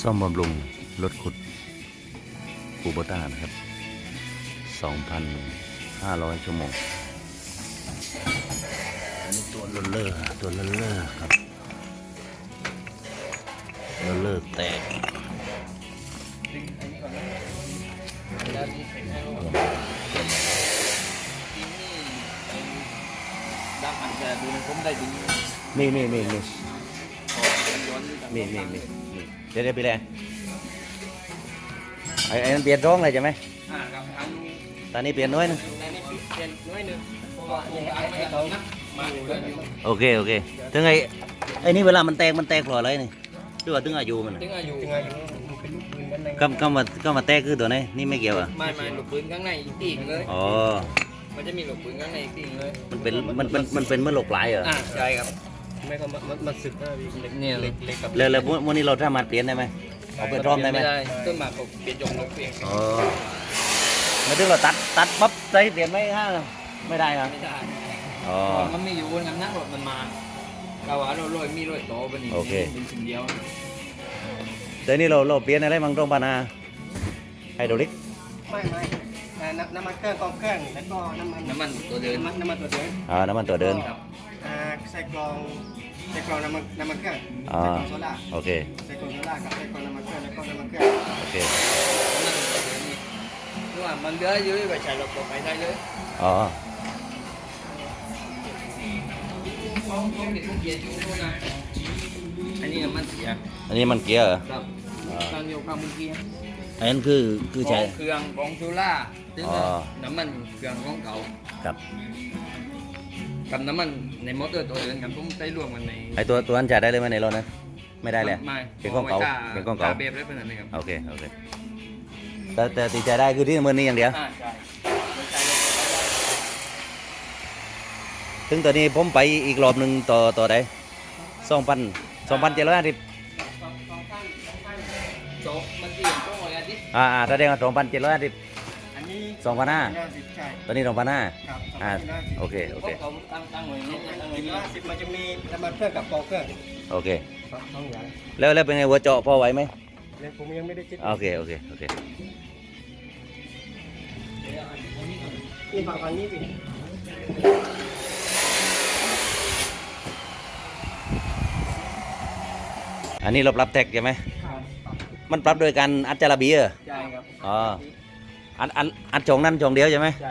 ซ่อมบำรุงรถขุดคูโบต้านะครับ 2,500 ชั่วโมง อันนี้ตัวลเลอร์ตัวลเลอร์ครับลเลอร์แตกดึงอันนี้ก่อนน มันย้อนนี่นี่นี่นี่เดี๋ยวเดี๋ยวไปเลยไอ้ไอ้นั่นเปลี่ยนร้องเลยใช่ไหมอ่ากับทางตอนนี้เปลี่ยนน้อยนึงในนี้เปลี่ยนน้อยหนึงเพราะว่าไอ้ไอ้เขานะมาอยู่กันอยู่โอเคโอเคถึงไอ้ไอ้นี่เวลามันแตกมันแตกเพราะอะไรนี่คือว่าถึงอายุมันถึงอายุถึงอายุมันเป็นลูกปืนกันในก็ก็มาก็มาแตกคือตัวไหนนี่ไม่เกี่ยวอะไม่ไม่ลูกปืนข้างในอีกตีหนึ่งเลย อ๋อมันจะมีลูกปืนข้างในอีกตีหนึ่งเลยมันเป็นมันเป็นมันเป็นเมื่อหลกหลายเหรออ่าใช่ครับ ไม่ก็มันมันสึกนะพี่เล็กเนี่ยเล็กเล็กกับแล้วแล้วพวกพวกนี้เราสามารถเปลี่ยนได้ไหมเอาไปพร้อมได้ไหมได้ต้นหมากก็เปลี่ยนยงลงเปลี่ยนอ๋อไม่ถึงเราตัดตัดปั๊บใส่เปลี่ยนไม่ห้าไม่ได้ครับไม่ได้อ๋อมันไม่อยู่บนน้ำหนักรถมันมาเราว่าเราโรยมีโรยโตเป็นอีกโอเคเป็นสิ่งเดียวแต่นี่เราเราเปลี่ยนอะไรบ้างตรงปานาไฮดรอลิกไม่ไม่อ่าน้ำน้ำมันเครื่องกรองเครื่องแล้วก็น้ำมันน้ำมันตัวเดินน้ำมันน้ำมันตัวเดินอ่าน้ำมันตัวเดินครับ อ่าใส่กรองใส่กรองน้ำมันน้ำมันเครื่องอ่า ใส่กรองโซล่าโอเค ใส่กรองโซล่ากับใส่กรองน้ำมันเครื่องแล้วก็น้ำมันเครื่องโอเคน้ำมันตัวเดินนี่คือว่ามันเดือดอยู่ไปใช้รถตัวไปได้เลยอ๋อของของเด็กของเกียร์อยู่นู่นนะอันนี้น้ำมันเสียอันนี้มันเกียร์เหรอครับตั้งอยู่ข้างมือเกียร์อันนั้นคือคือขอใช้งเครื่องของโซล่าซึ่งอ๋อ น้ำมันเครื่องของเก่าครับ กับน้ำมันในมอเตอร์ตัวเดินกับผมใช้รวมกันในไอตัวตัวนั้นจ่ายได้เลยไหมในรถนะไม่ได้เลยไม่เป็นของเก่าไว้เป็นของเก่าเบฟได้เป็นอะไรครับโอเคโอเคแต่แต่ตีใจายได้คือที่มือนี้อย่างเดียว อ่าใช่ไม่ใช่รถถึงตอนนี้ผมไปอีกรอบหนึ่งต่อต่อได้สองพันสองพันเจ็ดร้อยห้าสิบสองสองข้างสองข้างโจ๊กมันเปลี่ยนช่วงอะไรอาทิตย์อ่าอ่าแสดงว่าสองพันเจ็ดร้อยห้าสิบอั นนี้สองพันห้าห้าสิบใช่ ตอนนี้สองพันห้าครับสองอ่าพันห้าสิบโอเคโอเคเขาตั้งตั้งไว้นี่ตั้งไว้สิบนี่ห้าสิบมันจะมีน้ำมันเครื่องกับกรองเครื่องโอเคสองสองอย่างแล้วแล้วเป็นไงหัวเจาะพอไหวไหมเลยผมยังไม่ได้คิดโอเคโอเคโอเคนี่ฝั่งฝั่งนี้พี่อันนี้เราปรับแท็กใช่ไหมครับมันปรับโดยการอัดจาระเบียร์ใช่ครับอ๋อ อัดอัดอัดช่องนั้นช่องเดียวใช่ไหมใช่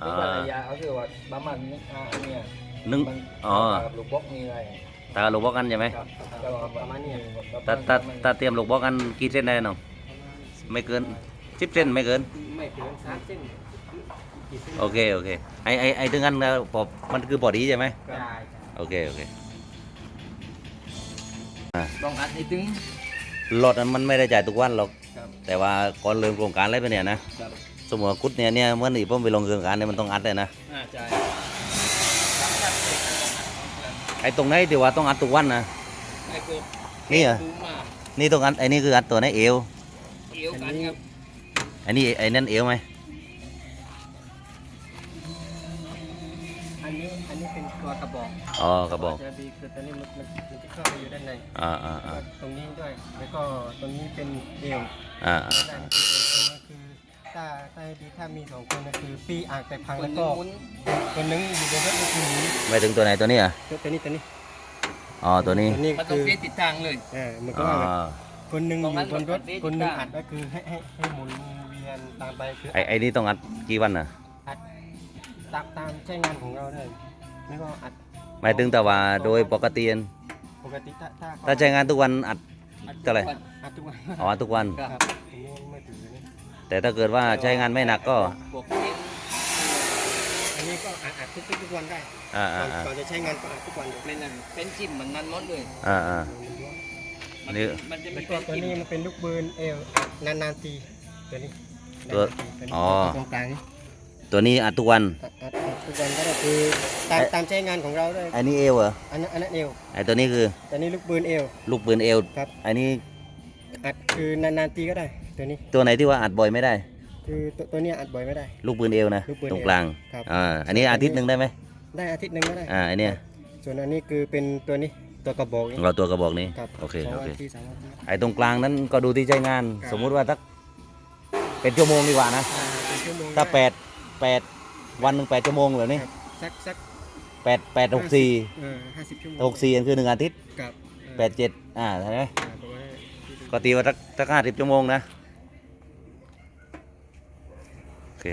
อ่าคือว่าระยะเขาคือว่าประมาณนี้อ่าอันเนี้ยหนึ่งมันอ๋อกับลูกบล็อกมีอะไรตาลูกบอกกันใช่ไหมครับแต่ว่าประมาณนี้ตาตาตาเตรียมลูกบอกกันกี่เส้นได้น้องไม่เกินสิบเส้นไม่เกินไม่เกินสามเส้นกี่เส้นโอเคโอเคไอไอไอถึงนั้นแล้วพอมันคือพอดีใช่ไหมใช่โอเคโอเคต้องอัดให้ถึง รถนั้นมันไม่ได้จ่ายทุกวันหรอก ครับ แต่ว่าก่อนเริ่มโครงการอะไรไปเนี่ยนะ ครับ สมมติว่ากุดเนี่ยเนี่ยเมื่อนี่ผมไปลงโครงการเนี่ยมันต้องอัดเลยนะ อ่าใช่ไอตรงไหนที่ว่าต้องอัดทุกวันนะ ไอ้กูนี่เหรอกูมานี่ต้องอัดไอนี่คืออัดตัวไหนเอว เอวกันครับ ไอนี่ไอนั่นเอวไหม ตัวกระบอกอ๋อกระบอกจะดีคือตอนนี้มันมันมันจะเข้าไปอยู่ด้านในอ่าอ่าแล้วอ่าก็ตรงนี้ด้วยแล้วก็ตรงนี้เป็นเอวอ่าด้านนี้เป็นตรงนี้คือถ้าถ้าให้ดีถ้ามีสองคนนะคือปีอ่างไปพังคแล้วนก็หมุนคนหนึงอยู่บนรถก็คือหนีไม่ถึงตัวไหนตัวนี้อะตัวตัวนี้ตัวนี้อ๋อตัวนี้ตัวนี้มันต้อคืงอเปลี่ยนทิศทางเลยเออมันก็อ๋อว่าแบบคนหนึ่งอตรงนั้ยู่นบนรถมันเป็นคนหนึ่งทิศทางอัดก็คือให้ให้ให้หมุนเวียนตามไปคือไอไอนี่ต้องอัดกี่วันน่ะอัดตามตามใช้งานของเราเลย ไม่ก็อัดหมายถึงแต่ว่าโดยปกติปกติถ้าถ้าถ้าใช้งานทุกวันอัด เท่าไหร่ อัดทุกวันอ๋ออัดทุกวัน ครับผมยังไม่ถือเลยแต่ถ้าเกิดว่าใช้งานไม่หนักก็บวกเอ็นอันนี้ก็อัดอัดทุกทุกวันได้อ่าก่อ่าอนอ่าก่อนจะใช้งานก็อัดทุกวันอยู่เป็นนั่นเป็นจิ้มเหมือนมันหมดเลยอ่าอ่า มันนี่ มันจะแล้มีวก็เป็นตัวจิ้มนี้มันเป็นลูกปืนเอวนานๆตีตัวนี้ตัวตัวนี้อ๋อ ตรงกลางนี่ ตัวนี้อัดทุกวัน อัดอัดอัดทุกวันก็ได้คือตามไอ้ ตามใช้งานของเราด้วยไอ้นี่เอวเหรออันนั้นอันนั้นเอวไอ้ตัวนี้คือตัวนี้ลูกปืนเอว ลูกปืนเอวครับไอ้นี่อัดคือนานๆตีก็ได้ตัวนี้ตัวไหนที่ว่าอัดบ่อยไม่ได้ คือตัวตัวเนี้ยอัดบ่อยไม่ได้ ลูกปืนเอวนะลูกปืนตรงกลางครับ อ่าอันนี้อาทิตย์หนึ่งได้ไหมได้อาทิตย์หนึ่งก็ได้ อ่าไอเนี้ยส่วนอันนี้คือเป็นตัวนี้ตัวกระบอกนี้เราตัวกระบอกนี้ครับโอเคสองโอวันเคที่สามวันที่ไอ้ตรงกลางนั้นก็ดูที่ใช้งาน ครับ สมมุติว่าสักเป็นชั่วโมงดีกว่านะอ่าเป็นชั่วโมงถ้าได้แปด แปดวันหนึ่งแปดชั่วโมงแบบนี้ครับสักสักแปดแปดหกสี่เออห้าสิบชั่วโมงหกสี่คือหนึ่งอาทิตย์กับแปดเจ็ดอ่าใช่ไหมอ่าประมาณนั้นก็ตีว่าสักสักห้าสิบชั่วโมงนะ โอเค